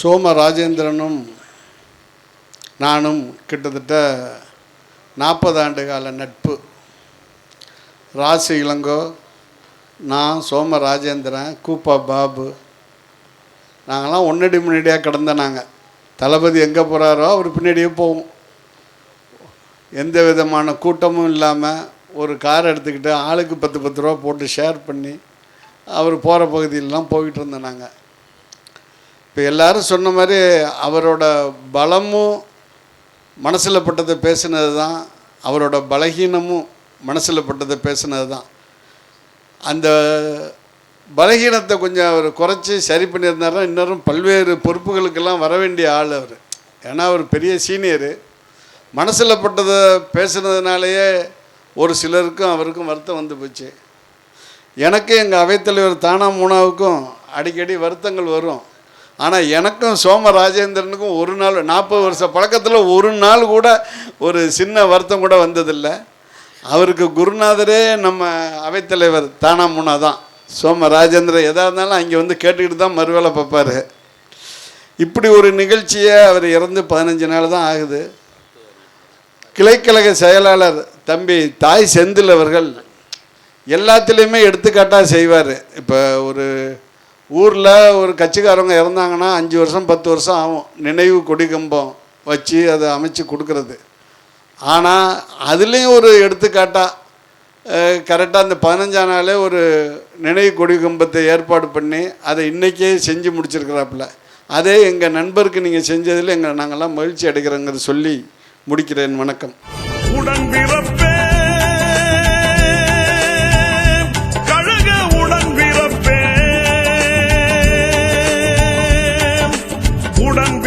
சோம ராஜேந்திரனும் நானும் கிட்டத்தட்ட நாற்பது ஆண்டு கால நட்பு. ராசி இளங்கோ நான் சோம ராஜேந்திரன் கூப்பா பாபு. நாங்களாம் ஒன்னடி முன்னாடியாக கிடந்த நாங்கள் தளபதி எங்கே போகிறாரோ அவர் பின்னாடியே போவோம். எந்த விதமான கூட்டமும் இல்லாமல் ஒரு கார் எடுத்துக்கிட்டு ஆளுக்கு பத்து பத்து ரூபா போட்டு ஷேர் பண்ணி அவர் போகிற பகுதியிலலாம் போயிட்டு இருந்தோம் நாங்கள் இப்போ எல்லாரும் சொன்ன மாதிரி அவரோட பலமும் மனசில் பட்டதை பேசினது தான் அவரோட பலகீனமும் மனசில் பட்டதை பேசினது தான் அந்த பலகீனத்தை கொஞ்சம் அவர் குறைச்சி சரி பண்ணியிருந்தாருன்னா இன்னும் பல்வேறு பொறுப்புகளுக்கெல்லாம் வர வேண்டிய ஆள் அவர். ஏன்னா அவர் பெரிய சீனியரு. மனசில் பட்டதை பேசுனதுனாலேயே ஒரு சிலருக்கும் அவருக்கும் வருத்தம் வந்து போச்சு. எனக்கு எங்கள் அவைத்தலைவர் தானா மூணாவுக்கும் அடிக்கடி வருத்தங்கள் வரும். ஆனால் எனக்கும் சோம ராஜேந்திரனுக்கும் ஒரு நாள் நாற்பது வருஷ பழக்கத்தில் ஒரு நாள் கூட ஒரு சின்ன வருத்தம் கூட வந்ததில்லை. அவருக்கு குருநாதரே நம்ம அவைத்தலைவர் தானா மூணா தான். சோம ராஜேந்திரன் எதாக இருந்தாலும் அங்கே வந்து கேட்டுக்கிட்டு தான் மறுவேளை பார்ப்பார். இப்படி ஒரு நிகழ்ச்சியை அவர் இறந்து பதினஞ்சு நாள் தான் ஆகுது. கிளைக்கழக செயலாளர் தம்பி தாய் செந்தில் அவர்கள் எல்லாத்துலேயுமே எடுத்துக்காட்டாக செய்வார். இப்போ ஒரு ஊரில் ஒரு கட்சிக்காரவங்க இறந்தாங்கன்னா அஞ்சு வருஷம் பத்து வருஷம் ஆகும். நினைவு கொடிக்கம்பம் வச்சு அதை அமைச்சு கொடுக்கறது. ஆனால் அதுலேயும் ஒரு எடுத்துக்காட்டாக கரெக்டாக அந்த பதினஞ்சாம் நாளே ஒரு நினைவு கொடி கம்பத்தை ஏற்பாடு பண்ணி அதை இன்றைக்கே செஞ்சு முடிச்சிருக்கிறாப்புல. அதே எங்கள் நண்பருக்கு நீங்கள் செஞ்சதில் எங்கள் நாங்கள்லாம் மகிழ்ச்சி அடைக்கிறோங்கிறத சொல்லி முடிக்கிறேன். வணக்கம். உடன் பிறப்பு கூட